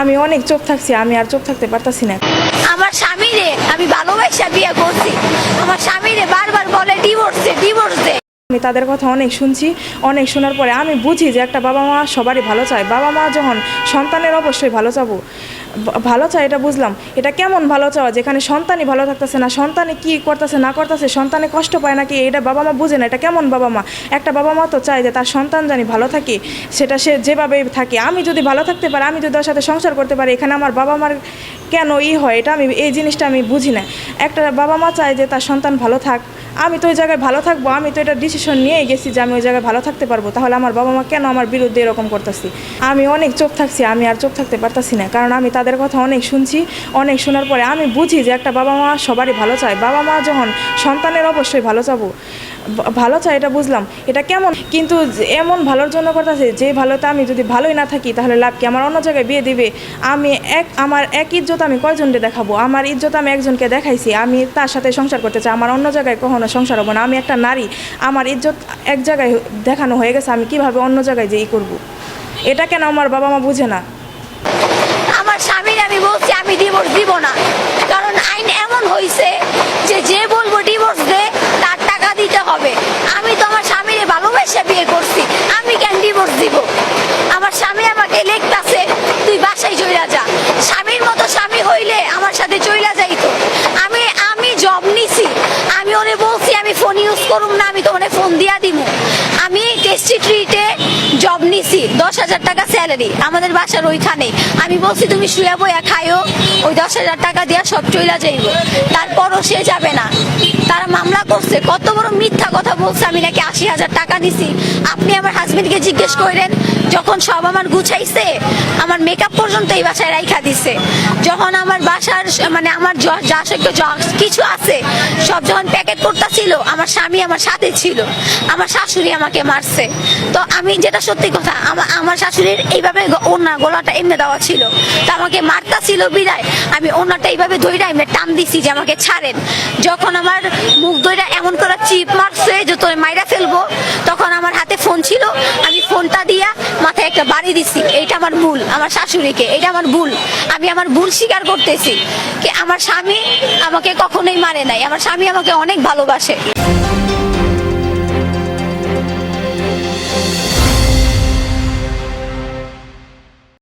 আমি অনেক চোখ থাকছি, আমি আর চোখ থাকতে পারতাছি না। আমার স্বামী রে আমি ভালোবাসা বিয়ে করছি। আমার স্বামী রে বারবার বলে ডিভোর্স দে ডিভোর্স দে আমি তাদের কথা অনেক শুনছি, অনেক শোনার পরে আমি বুঝি যে একটা বাবা মা সবারই ভালো চায়। বাবা মা যখন সন্তানের অবশ্যই ভালো চাবো ভালো চায় এটা বুঝলাম। এটা কেমন ভালো চাওয়া যেখানে সন্তানই ভালো থাকতেছে না সন্তানে কি করতেছে, না করতেছে, সন্তানে কষ্ট পায় নাকি এটা বাবা মা বুঝে না, এটা কেমন বাবা মা? একটা বাবা মা তো চায় যে তার সন্তান জানি ভালো থাকে, সেটা সে যেভাবে থাকে। আমি যদি ভালো থাকতে পারি, আমি যদি ওর সাথে সংসার করতে পারি, এখানে আমার বাবা মার কেন ই হয়? এটা আমি, এই জিনিসটা আমি বুঝি না। একটা বাবা মা চায় যে তার সন্তান ভালো থাক। আমি তো ওই জায়গায় ভালো থাকব, আমি তো এটা ডিসিশন নিয়ে গেছি যে আমি ওই জায়গায় ভালো থাকতে পারব। তাহলে আমার বাবা মা কেন আমার বিরুদ্ধে এরকম করতেছি? আমি অনেক চোখ থাকছি, আমি আর চোখ থাকতে পারতাছি না। কারণ আমি তাদের কথা অনেক শুনছি, অনেক শোনার পরে আমি বুঝি যে একটা বাবা মা সবারই ভালো চায়। বাবা মা যখন সন্তানের অবশ্যই ভালো চাবো। ভালো চায় এটা বুঝলাম। এটা কেমন? কিন্তু এমন ভালোর জন্য করতেছে যে ভালোতে আমি যদি ভালোই না থাকি, তাহলে লাভ কি? আমার অন্য জায়গায় বিয়ে দিবে। আমি এক, আমার এক ইজ্জত আমি কয়জনকে দেখাবো? আমার ইজ্জত আমি একজনকে দেখাইছি, আমি তার সাথে সংসার করতে চাই। আমার অন্য জায়গায় কখনো সংসার হব না। আমি একটা নারী, আমার ইজ্জত এক জায়গায় দেখানো হয়ে গেছে, আমি কীভাবে অন্য জায়গায় যে ই করব? এটা কেন আমার বাবা মা বুঝে না? আমার স্বামীর আমি বলছি, আমি ডিভোর্স দিব না কারণ আইন এমন হয়েছে যে যে বলব ডিভোর্স দে তার টাকা দিতে হবে আমি তো আমার স্বামীরে ভালোবাসা বিয়ে করছি আমি কেন ডিভোর্স দিব আমার স্বামী আমাকে লেখতাছে তুই বাসায় চইলা যা স্বামীর মতো স্বামী হইলে আমার সাথে চইলা যাইতো আমি আমি জব নিছি আমি ওরে বলছি আমি ফোন ইউজ করুম না, আমি তোমার ফোন দিয়া দিব আমি টেস্টি ট্রিটে জব নিছি, দশ হাজার টাকা স্যালারি আমাদের বাসার ওইখানে। আমি বলছি, তুমি শুয়ে বইয়া খাইও ওই দশ হাজার টাকা দিয়া সব চইলা যাইব। তারপরও সে যাবে না। তারা মামলা করছে, কত বড় মিথ্যা কথা বলছে আমি নাকি আশি হাজার টাকা দিছি। আপনি আমার হাজবেন্ডকে জিজ্ঞেস করেন, যখন সব আমার গুছাইছে, আমার মেকআপ পর্যন্ত এই বাসায় রাইখা দিছে। যখন আমার বাসার মানে আমার যা কিছু আছে, সব যখন প্যাকেট করতেছিল, আমার স্বামী আমার সাথে ছিল। আমার শাশুড়ি আমাকে মারছে। তো আমি যেটা সত্যি কথা আমার শাশুড়ির এইভাবে ওনার গলাটা এমনি দেওয়া ছিল। তো আমাকে মারতা ছিল বিদায়। আমি ওনাটা এইভাবে ধইরা এমনি টান দিছি যে আমাকে ছাড়েন। যখন আমার মুখ ধইরা এমন করে চিপ মারছে যে তোর মাইরা ফেলব, তখন আমার হাতে ফোন ছিল। আমি ফোনটা দিয়া মাথায় একটা বাড়ি দিছি। এইটা আমার ভুল, আমার শাশুড়িকে। এটা আমার ভুল। আমি আমার ভুল স্বীকার করতেছি। কি আমার স্বামী আমাকে কখনোই মারে নাই। আমার স্বামী আমাকে অনেক ভালোবাসে।